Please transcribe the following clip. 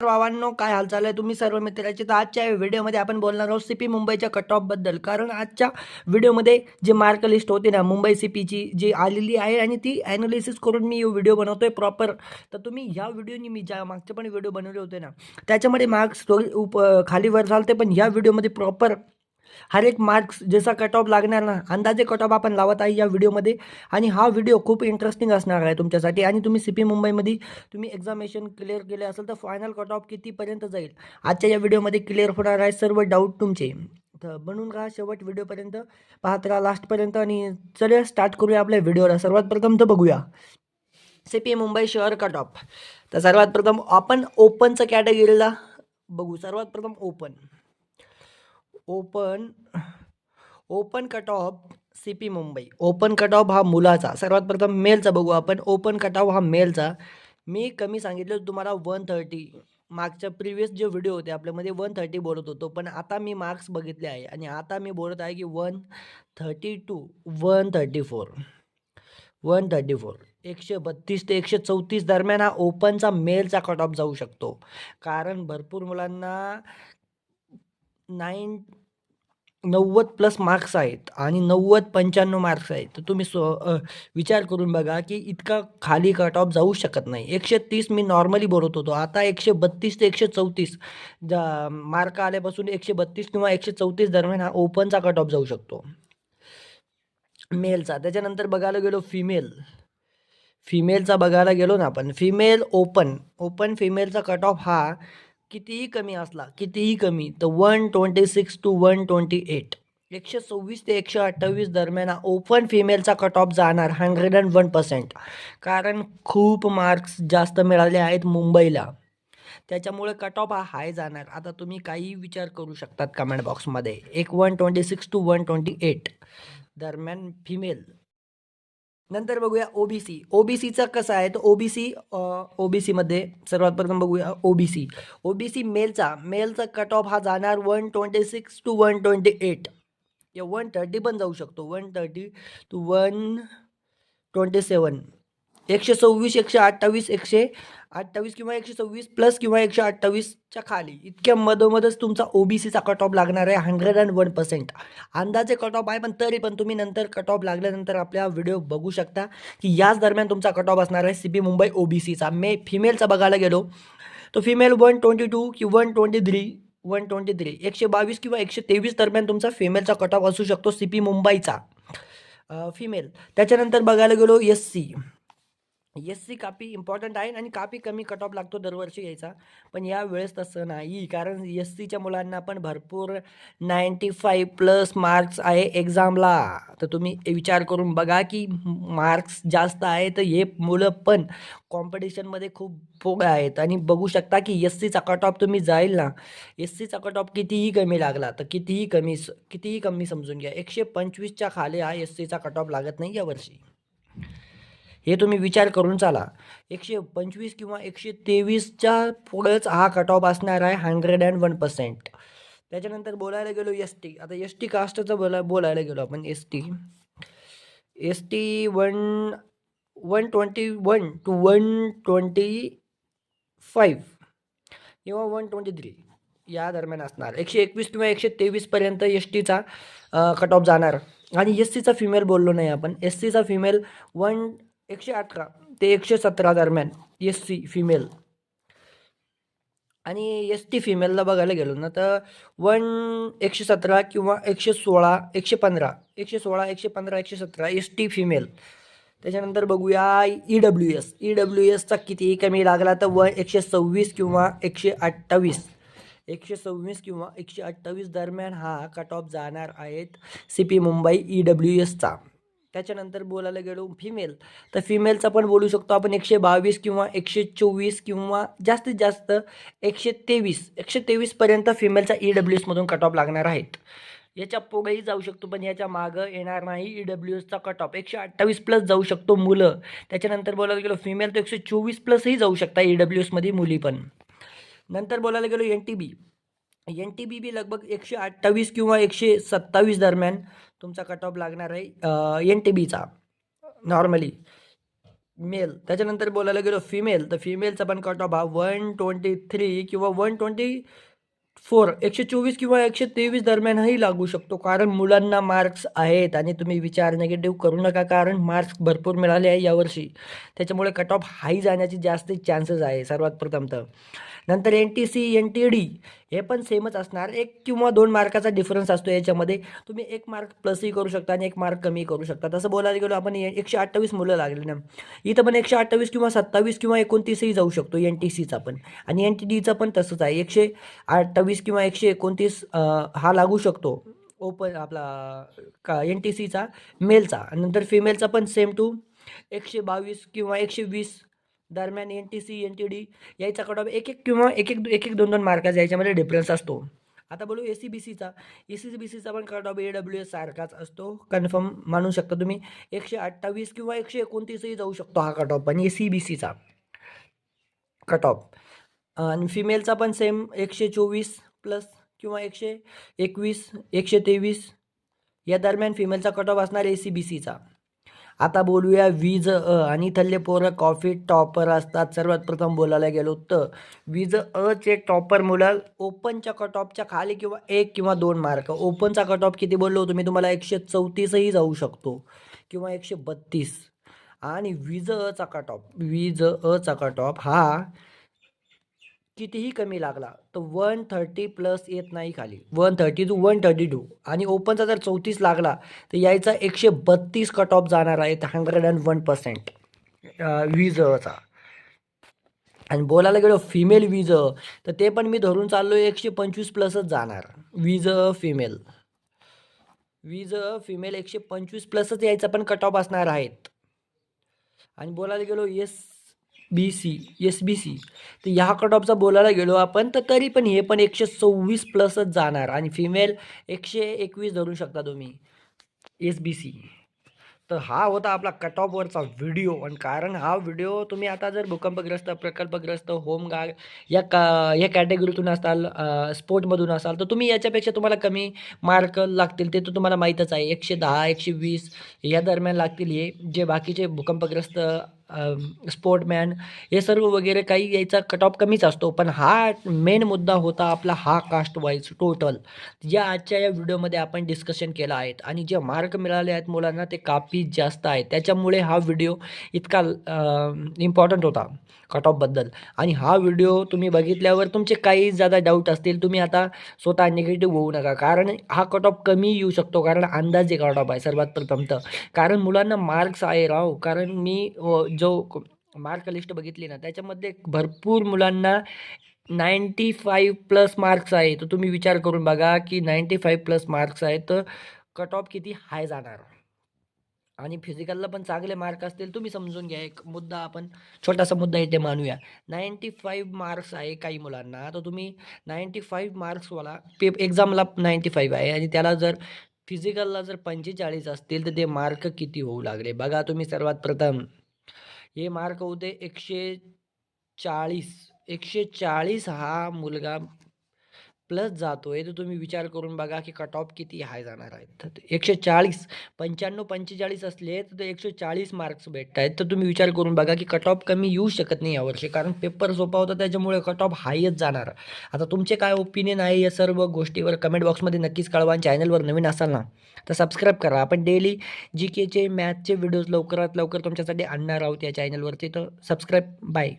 भावांनो काय हालचाल आहे? तुम्ही सर्व मित्राचे तर आजच्या व्हिडिओमध्ये आपण बोलणार आहोत सी पी मुंबईच्या कट ऑफबद्दल कारण आजच्या व्हिडिओमध्ये जे मार्क लिस्ट होती ना मुंबई सी पीची जी आलेली आहे आणि ती ॲनालिसिस करून मी व्हिडिओ बनवतोय प्रॉपर तर तुम्ही ह्या व्हिडिओनी मी ज्या मागचे पण व्हिडिओ बनवले होते ना त्याच्यामध्ये मार्क्स उप खाली वर झालते पण ह्या व्हिडिओमध्ये प्रॉपर हर एक मार्क्स जसा कट ऑफ लागणार ना अंदाजे कट ऑफ आपण लावत आहे या व्हिडिओमध्ये आणि हा व्हिडिओ खूप इंटरेस्टिंग असणार आहे तुमच्यासाठी. आणि तुम्ही सी पी मुंबईमध्ये तुम्ही एक्झामिनेशन क्लिअर केले असेल तर फायनल कट ऑफ कितीपर्यंत जाईल? आजच्या या व्हिडिओमध्ये क्लिअर होणार आहे सर्व डाऊट तुमचे. तर बनून राहा शेवट व्हिडिओपर्यंत पाहत राहा लास्टपर्यंत आणि चल स्टार्ट करूया आपल्या व्हिडिओला सर्वात प्रथम तर बघूया. सी पी मुंबई शहर कट ऑफ तर सर्वात प्रथम आपण ओपनचं कॅटेगरीला बघू. सर्वात प्रथम open open open cut off C P Mumbai. Open cut off हा मुलाचा. सर्वात प्रथम मेलचा बघू आपण. ओपन कट ऑफ हा मेलचा. मी कमी सांगितलं तुम्हाला वन थर्टी मागच्या प्रिव्हियस जे व्हिडिओ होते आपल्यामध्ये वन थर्टी बोलत होतो. पण आता मी मार्क्स बघितले आहे. आणि आता मी बोलत आहे की one thirty two one thirty four one thirty four एकशे बत्तीस ते एकशे चौतीस दरम्यान हा ओपनचा मेलचा कट ऑफ जाऊ शकतो. कारण भरपूर मुलांना नाईन नव्वद प्लस मार्क्स आहेत आणि नव्वद पंच्याण्णव मार्क्स आहेत. तर तुम्ही स्व विचार करून बघा की इतका खाली कट ऑफ जाऊ शकत नाही. एकशे तीस मी नॉर्मली बोलत होतो. आता एकशे बत्तीस ते एकशे चौतीस मार्क आल्यापासून एकशे बत्तीस किंवा एकशे चौतीस दरम्यान हा ओपनचा कट ऑफ जाऊ शकतो. मेलचा त्याच्यानंतर बघायला गेलो फिमेल फिमेलचा बघायला गेलो ना आपण. फिमेल ओपन ओपन फिमेलचा कट ऑफ हा कितीही कमी असला कितीही कमी तर one twenty six two one twenty eight एकशे सव्वीस ते एकशे अठ्ठावीस दरम्यान हा ओपन फिमेलचा कट ऑफ जाणार हंड्रेड अँड वन पर्सेंट कारण खूप मार्क्स जास्त मिळाले आहेत मुंबईला. त्याच्यामुळे कट ऑफ हा हाय जाणार. आता तुम्ही काही विचार करू शकतात कमेंट बॉक्समध्ये एक one twenty six two one twenty eight दरम्यान फिमेल नंतर बघूया ओबीसी ओबीसीचा कसं आहे? तर ओबीसी ओबीसीमध्ये सर्वात प्रथम बघूया ओबीसी ओबीसी मेलचा मेलचा कट ऑफ हा जाणार one twenty six two one twenty eight या वन थर्टी पण जाऊ शकतो. One thirty two one twenty seven एकशे सव्वीस एकशे अठ्ठावीस एकशे अठ्ठावीस किंवा एकशे सव्वीस प्लस किंवा एकशे अठ्ठावीसच्या खाली. इतक्या मधोमधच तुमचा ओबीसीचा कट ऑफ लागणार आहे हंड्रेड अँड वन पर्सेंट. अंदाजे कट ऑफ आहे पण तरी पण तुम्ही नंतर कट ऑफ लागल्यानंतर आपल्या व्हिडिओ बघू शकता की याच दरम्यान तुमचा कट ऑफ असणार आहे सी पी मुंबई ओबीसीचा मे फिमेलचा बघायला गेलो तो फिमेल वन ट्वेंटी टू की one twenty three one twenty three एकशे बावीस किंवा एकशे तेवीस दरम्यान तुमचा फिमेलचा कट ऑफ असू शकतो सी पी मुंबईचा फिमेल त्याच्यानंतर बघायला गेलो एस सी एस सी काफी इम्पॉर्टंट आहे आणि काफी कमी कट ऑफ लागतो दरवर्षी यायचा. पण या वेळेस तसं नाही. कारण एस सीच्या मुलांना पण भरपूर नाईंटी फाईव्ह प्लस मार्क्स आहे एक्झामला तर तुम्ही विचार करून बघा की मार्क्स जास्त आहे तर हे मुलं पण कॉम्पिटिशनमध्ये खूप फोग आहेत. आणि बघू शकता की एस सीचा कट ऑफ तुम्ही जाईल ना. एस सीचा कट ऑफ कितीही कमी लागला तर कितीही कमी स- कितीही कमी समजून घ्या. एकशे पंचवीसच्या खाली हा एस सीचा कट ऑफ लागत नाही यावर्षी हे तुम्ही विचार करून चाला. एकशे पंचवीस किंवा एकशे तेवीसच्या पुढंच हा कट ऑफ असणार आहे हंड्रेड अँड वन पर्सेंट त्याच्यानंतर बोलायला गेलो एस टी आता एस टी कास्टचं बोला बोलायला गेलो आपण S T S T one one twenty one two one twenty five किंवा वन ट्वेंटी थ्री या दरम्यान असणार. एकशे एकवीस किंवा एकशे तेवीसपर्यंत एस टीचा कट ऑफ जाणार. आणि एस सीचा फिमेल बोललो नाही आपण. एस सीचा फिमेल वन एकशे अठरा. ते एकशे सतरा दरम्यान एस सी फिमेल आणि एस टी फिमेलला बघायला गेलो ना तर वन एकशे सतरा किंवा एकशे सोळा एकशे पंधरा. एकशे सोळा एकशे पंधरा एकशे सतरा एस टी फिमेल त्याच्यानंतर बघूया E W S E W एसचा किती कमी लागला तर वन एकशे सव्वीस किंवा एकशे अठ्ठावीस. एकशे सव्वीस किंवा एकशे अठ्ठावीस दरम्यान हा कट ऑफ जाणार आहेत C P Mumbai E W एसचा त्याच्यानंतर बोलायला गेलो फिमेल तर फिमेलचा पण बोलू शकतो आपण एकशे बावीस किंवा एकशे चोवीस किंवा जास्तीत जास्त एकशे तेवीस. एकशे तेवीसपर्यंत फिमेलचा ई डब्ल्यू एसमधून कट ऑफ लागणार आहेत. याच्या पुढेही जाऊ शकतो पण याच्या मागं येणार नाही ई डब्ल्यू एसचा कट ऑफ एकशे अठ्ठावीस प्लस जाऊ शकतो मुलं. त्याच्यानंतर बोलायला गेलो फिमेल तर एकशे चोवीस प्लसही जाऊ शकता ई डब्ल्यू एसमध्ये मुली पण. नंतर बोलायला गेलो N T B N T B B लगभग एकशे अठ्ठावीस किंवा एकशे सत्तावीस दरम्यान तुमचा कट ऑफ लागणार आहे एन टी बीचा. नॉर्मली मेल त्याच्यानंतर बोलायला गेलो फिमेल तर फिमेलचा पण कट ऑफ हा वन ट्वेंटी थ्री किंवा वन ट्वेंटी फोर एकशे चोवीस किंवा एकशे तेवीस दरम्यानही लागू शकतो. कारण मुलांना मार्क्स आहेत आणि तुम्ही विचार निगेटिव्ह करू नका कारण मार्क्स भरपूर मिळाले आहे यावर्षी. त्याच्यामुळे कट ऑफ हाई जाण्याची जास्त चान्सेस आहे सर्वात प्रथम तर नंतर N T C N T D हे पण सेमच असणार. एक किंवा दोन मार्काचा डिफरन्स असतो याच्यामध्ये. तुम्ही एक मार्क प्लसही करू शकता आणि एक मार्क कमी करू शकता. तसं बोलायला गेलो आपण ए- एकशे अठ्ठावीस मुलं लागले ना. इथं पण एकशे अठ्ठावीस किंवा सत्तावीस किंवा एकोणतीसही जाऊ शकतो एन टी सीचा पण. आणि एन टी डीचा पण तसंच आहे. एकशे अठ्ठावीस किंवा एकशे एकोणतीस हा लागू शकतो. ओपन आपला का एन टी सीचा मेलचा नंतर फिमेलचा पण सेम टू एकशे बावीस किंवा एकशे वीस दरम्यान N T C N T D यायचा कट ऑफ एक एक किंवा एक एक एक एक दोन दोन मार्काचा याच्यामध्ये डिफरन्स असतो. आता बोलू ए सी बी सीचा ए सी बी सीचा पण cut off A W S सारखाच असतो. कन्फर्म मानू शकता तुम्ही. एकशे अठ्ठावीस किंवा एकशे एकोणतीसही जाऊ शकतो हा कट ऑफ पण ए सी बी सीचा कट ऑफ आणि फिमेलचा पण सेम एकशे चोवीस प्लस किंवा एकशे एकवीस एकशे तेवीस या दरम्यान फिमेलचा कट ऑफ असणार ए सी बी सीचा आता बोलूया वीज अ आणि इथले पोरं कॉफी टॉपर असतात. सर्वात प्रथम बोलायला गेलो तर वीज अचे टॉपर मुलं ओपनच्या कट ऑफच्या खाली किंवा एक किंवा दोन मार्क ओपनचा कट ऑफ किती बोललो होतो मी? तुम्हाला एकशे चौतीसही जाऊ शकतो किंवा एकशे बत्तीस. आणि वीज अचा कट ऑफ वीज अचा कट ऑफ हा कितीही कमी लागला तर वन थर्टी प्लस येत नाही खाली. One thirty two one thirty two. आणि ओपनचा जर चौतीस लागला तर यायचा एकशे बत्तीस कट ऑफ जाणार आहे हंड्रेड अँड वन पर्सेंट वीजचा आणि बोलायला गेलो फिमेल वीज तर ते पण मी धरून चाललो एकशे पंचवीस प्लसच जाणार. वीज फिमेल वीज फिमेल एकशे पंचवीस प्लसच यायचा पण कट ऑफ असणार आहेत. आणि बोलायला गेलो S B C S B C तर ह्या कट ऑफचा बोलायला गेलो आपण तर तरी पण हे पण एकशे सव्वीस प्लसच जाणार. आणि फिमेल एकशे एकवीस धरू शकता तुम्ही. एस बी सी तर हा होता आपला कट ऑफवरचा व्हिडिओ आणि कारण हा व्हिडिओ तुम्ही आता जर भूकंपग्रस्त प्रकल्पग्रस्त होमगार्ड या का या कॅटेगरीतून असाल स्पोर्टमधून असाल तर तुम्ही याच्यापेक्षा तुम्हाला कमी मार्क लागतील. ते तर तुम्हाला माहीतच आहे. एकशे दहा एकशे वीस या दरम्यान लागतील हे. जे बाकीचे भूकंपग्रस्त स्पोर्टमॅन हे सर्व वगैरे काही यायचा कट ऑफ कमीच असतो. पण हा मेन मुद्दा होता आपला हा कास्ट वाईज टोटल या आजच्या या व्हिडिओमध्ये आपण डिस्कशन केलं आहेत आणि जे मार्क मिळाले आहेत मुलांना ते काफी जास्त आहेत. त्याच्यामुळे हा व्हिडिओ इतका इम्पॉर्टंट होता कट ऑफबद्दल आणि हा व्हिडिओ तुम्ही बघितल्यावर तुमचे काही ज्यादा डाऊट असतील तुम्ही आता स्वतः निगेटिव्ह होऊ नका. कारण हा कट ऑफ कमी येऊ शकतो. कारण अंदाजे कट ऑफ आहे सर्वात प्रथम तर कारण मुलांना मार्क्स आहे राव. कारण मी जो मार्क लिस्ट बघितली ना त्याच्यामध्ये भरपूर मुलांना नाईंटी फाईव्ह प्लस मार्क्स आहे. तर तुम्ही विचार करून बघा की नाईंटी फाईव्ह प्लस मार्क्स आहे तर कट ऑफ किती? हाय जाणार. आणि फिजिकलला पण चांगले मार्क असतील तुम्ही समजून घ्या. एक मुद्दा आपण छोटासा मुद्दा इथे मानूया. नाईंटी फाईव्ह मार्क्स आहे काही मुलांना. तर तुम्ही नाईंटी फाईव्ह मार्क्सवाला पे एक्झामला नाईंटी फाईव्ह आहे. आणि त्याला जर फिजिकलला जर पंचेचाळीस असतील तर ते मार्क किती होऊ लागले? बघा तुम्ही सर्वात प्रथम. हे मार्क होते एकशे चाळीस. एकशे चाळीस हा मुलगा प्लस जातो आहे तर तुम्ही विचार करून बघा की कट ऑफ किती हाय जाणार आहेत. तर एकशे चाळीस पंच्याण्णव पंचेचाळीस असले तर एकशे चाळीस मार्क्स भेटत आहेत तर तुम्ही विचार करून बघा की कट ऑफ कमी येऊ शकत नाही यावर्षी कारण पेपर सोपा होता त्याच्यामुळे कट ऑफ हायच जाणार. आता तुमचे काय ओपिनियन आहे या सर्व गोष्टीवर कमेंट बॉक्समध्ये नक्कीच कळवा आणि चॅनलवर नवीन असाल ना तर सबस्क्राईब करा. आपण डेली जी केचे मॅथचे व्हिडिओज लवकरात लवकर तुमच्यासाठी आणणार आहोत या चॅनलवरती तर सबस्क्राईब बाय